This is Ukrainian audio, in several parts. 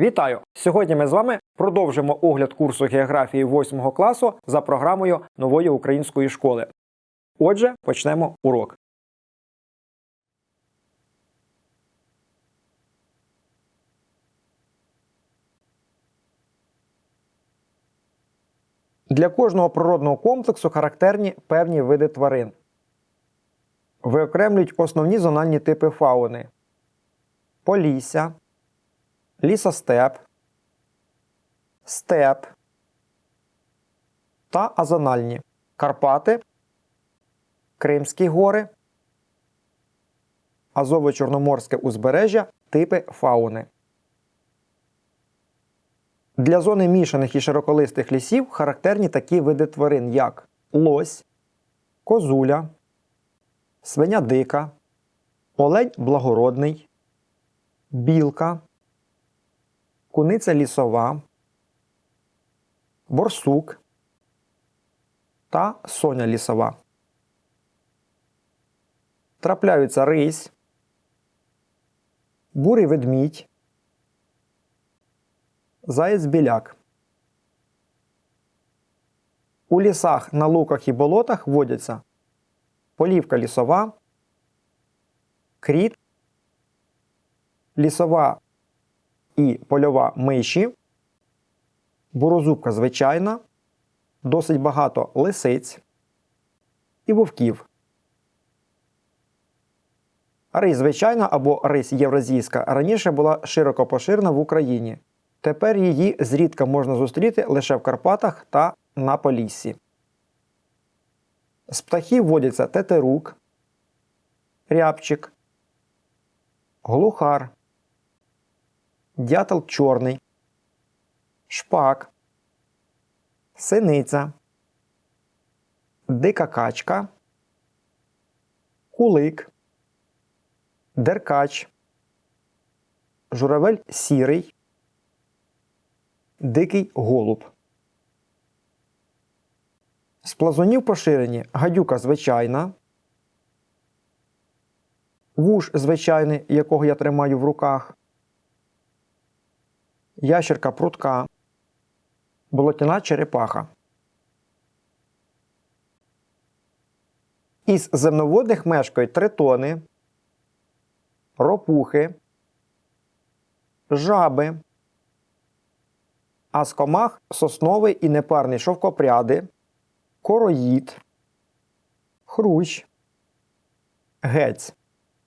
Вітаю! Сьогодні ми з вами продовжимо огляд курсу географії 8 класу за програмою нової української школи. Отже, почнемо урок. Для кожного природного комплексу характерні певні види тварин. Виокремлюють основні зональні типи фауни: полісся, лісостеп, степ та азональні Карпати, Кримські гори, Азово-Чорноморське узбережжя типи фауни. Для зони мішаних і широколистих лісів характерні такі види тварин, як лось, козуля, свиня дика, олень благородний, білка, куниця лісова, борсук та соня лісова. Трапляються рись, бурий ведмідь, заєць біляк. У лісах, на луках і болотах водяться полівка лісова, кріт, лісова і польова миші, бурозубка звичайна, досить багато лисиць і вовків. Рись звичайна або рись євразійська раніше була широко поширена в Україні. Тепер її зрідка можна зустріти лише в Карпатах та на Поліссі. З птахів водяться тетерук, рябчик, глухар, дятел чорний, шпак, синиця, дика качка, кулик, деркач, журавель сірий, дикий голуб. З плазунів поширені гадюка звичайна, вуш звичайний, якого я тримаю в руках, ящерка прутка, болотяна черепаха. Із земноводних мешкають тритони, ропухи, жаби, а з комах сосновий і непарний шовкопряди, короїд, хрущ, гець.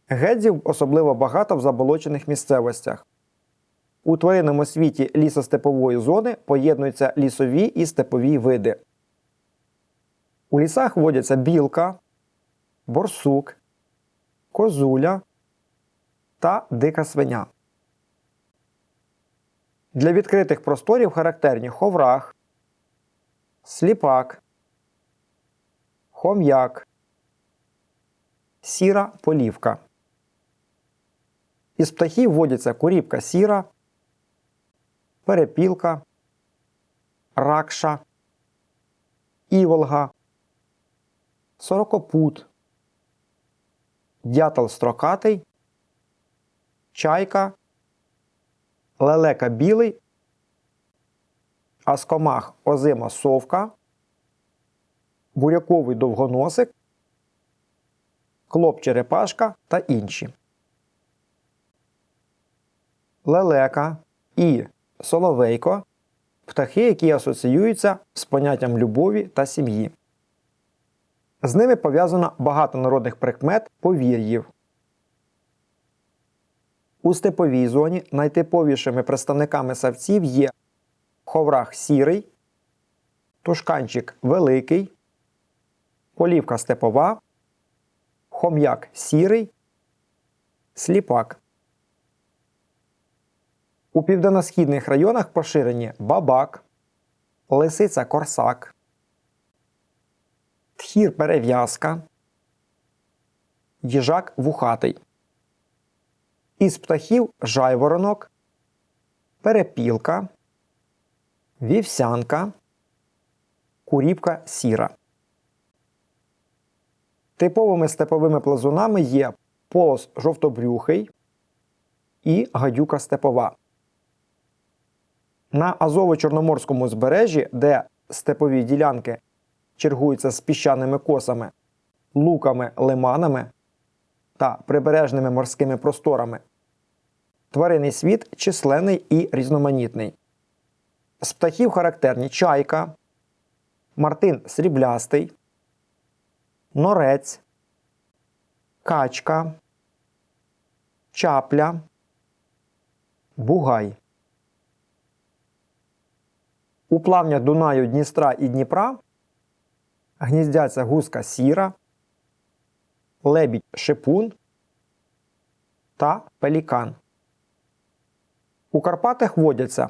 Гедзів особливо багато в заболочених місцевостях. У тваринному світі лісостепової зони поєднуються лісові і степові види. У лісах водяться білка, борсук, козуля та дика свиня. Для відкритих просторів характерні ховрах, сліпак, хом'як, сіра полівка. Із птахів водяться куріпка сіра, перепілка, ракша, іволга, сорокопут, дятел строкатий, чайка, лелека білий, а з комах озима совка, буряковий довгоносик, клоп черепашка та інші. Лелека і соловейко птахи, які асоціюються з поняттям любові та сім'ї. З ними пов'язано багато народних прикмет повір'їв. У степовій зоні найтиповішими представниками савців є ховрах сірий, тушканчик великий, полівка степова, хом'як сірий, сліпак. У південно-східних районах поширені бабак, лисиця корсак, тхір перев'язка, їжак вухатий. Із птахів жайворонок, перепілка, вівсянка, куріпка сіра. Типовими степовими плазунами є полос жовтобрюхий і гадюка степова. На Азово-Чорноморському збережжі, де степові ділянки чергуються з піщаними косами, луками, лиманами та прибережними морськими просторами, тваринний світ численний і різноманітний. З птахів характерні чайка, мартин сріблястий, норець, качка, чапля, бугай. У плавнях Дунаю, Дністра і Дніпра гніздяться гуска сіра, лебідь шипун та пелікан. У Карпатах водяться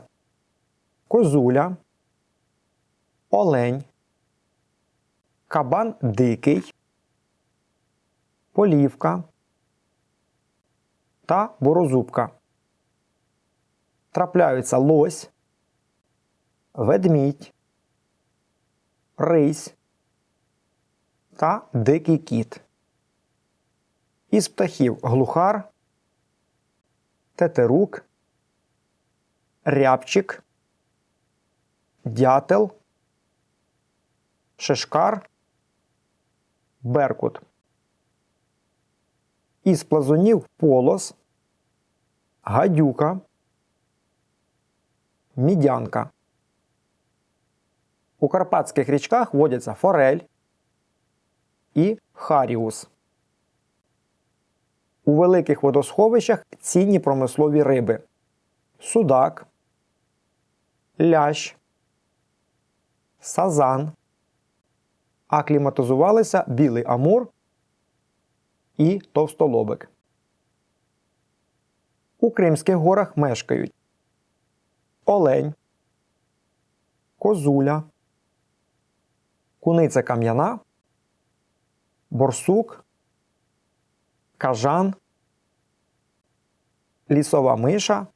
козуля, олень, кабан дикий, полівка та борозубка. Трапляються лось, ведмідь, рись та дикий кіт. Із птахів глухар, тетерук, рябчик, дятел, шишкар, беркут. Із плазунів полос, гадюка, мідянка. У карпатських річках водяться форель і харіус. У великих водосховищах цінні промислові риби судак, лящ, сазан. Акліматизувалися білий амур і товстолобик. У Кримських горах мешкають олень, козуля, куниця кам'яна, борсук, кажан, лісова миша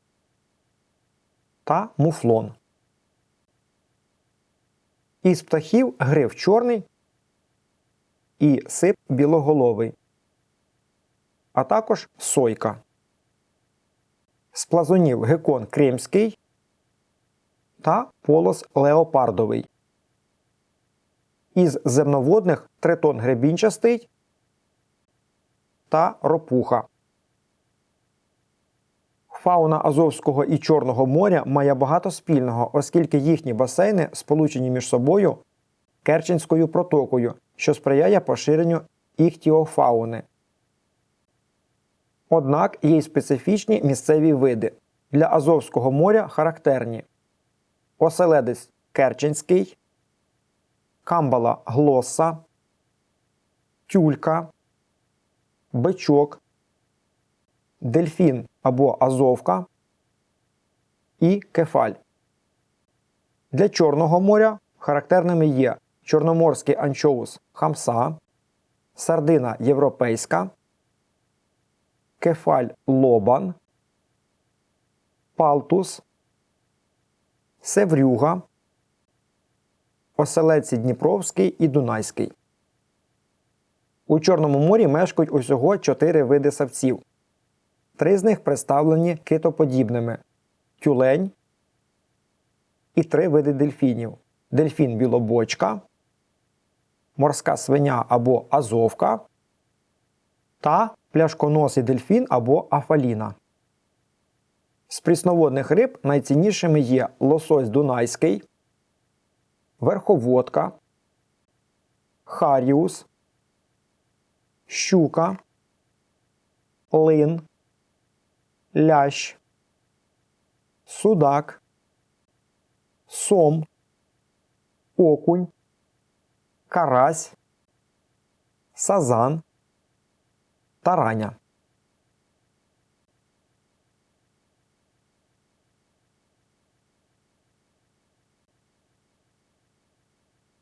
та муфлон. Із птахів гриф чорний і сип білоголовий, а також сойка. З плазунів гекон кримський та полос леопардовий. Із земноводних тритон гребінчастий та ропуха. Фауна Азовського і Чорного моря має багато спільного, оскільки їхні басейни сполучені між собою Керченською протокою, що сприяє поширенню іхтіофауни. Однак є й специфічні місцеві види. Для Азовського моря характерні оселедець Керченський, камбала глоса, тюлька, бичок, дельфін або азовка і кефаль. Для Чорного моря характерними є чорноморський анчоус хамса, сардина європейська, кефаль лобан, палтус, севрюга, оселеці Дніпровський і Дунайський. У Чорному морі мешкають усього чотири види савців. Три з них представлені китоподібними тюлень і три види дельфінів: дельфін білобочка, морська свиня або азовка та пляшконосий дельфін або афаліна. З прісноводних риб найціннішими є лосось дунайський, верховодка, харіус, щука, лин, лящ, судак, сом, окунь, карась, сазан, тараня.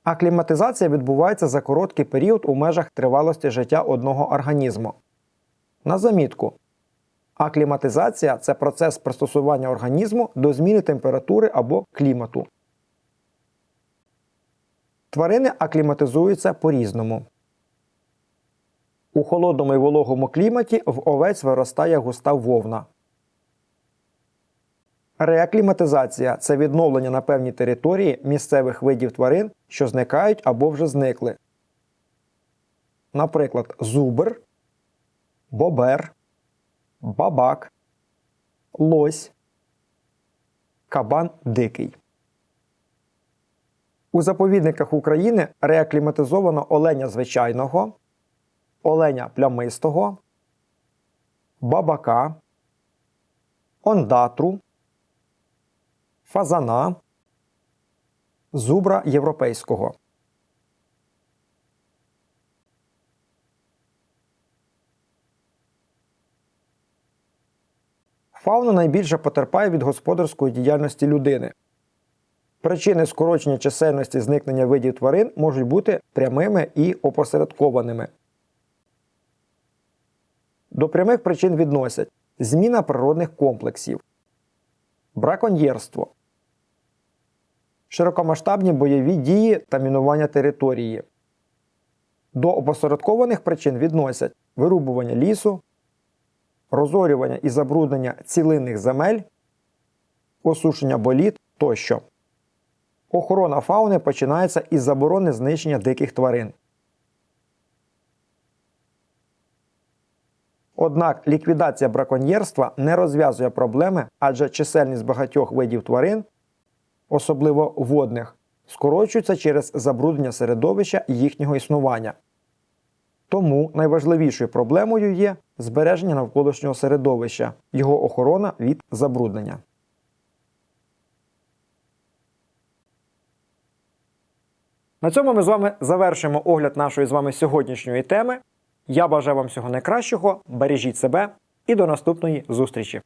Акліматизація відбувається за короткий період у межах тривалості життя одного організму. На замітку. Акліматизація це процес пристосування організму до зміни температури або клімату. Тварини акліматизуються по-різному. У холодному і вологому кліматі в овець виростає густа вовна. Реакліматизація це відновлення на певній території місцевих видів тварин, що зникають або вже зникли. Наприклад, зубр, бобер, бабак, лось, кабан дикий. У заповідниках України реакліматизовано оленя звичайного, оленя плямистого, бабака, ондатру, фазана, зубра європейського. Фауна найбільше потерпає від господарської діяльності людини. Причини скорочення чисельності зникнення видів тварин можуть бути прямими і опосередкованими. До прямих причин відносять зміна природних комплексів, браконьєрство, широкомасштабні бойові дії та мінування території. До опосередкованих причин відносять вирубування лісу, розорювання і забруднення цілинних земель, осушення боліт тощо. Охорона фауни починається із заборони знищення диких тварин. Однак ліквідація браконьєрства не розв'язує проблеми, адже чисельність багатьох видів тварин, особливо водних, скорочується через забруднення середовища їхнього існування. Тому найважливішою проблемою є збереження навколишнього середовища, його охорона від забруднення. На цьому ми з вами завершимо огляд нашої з вами сьогоднішньої теми. Я бажаю вам всього найкращого, бережіть себе і до наступної зустрічі!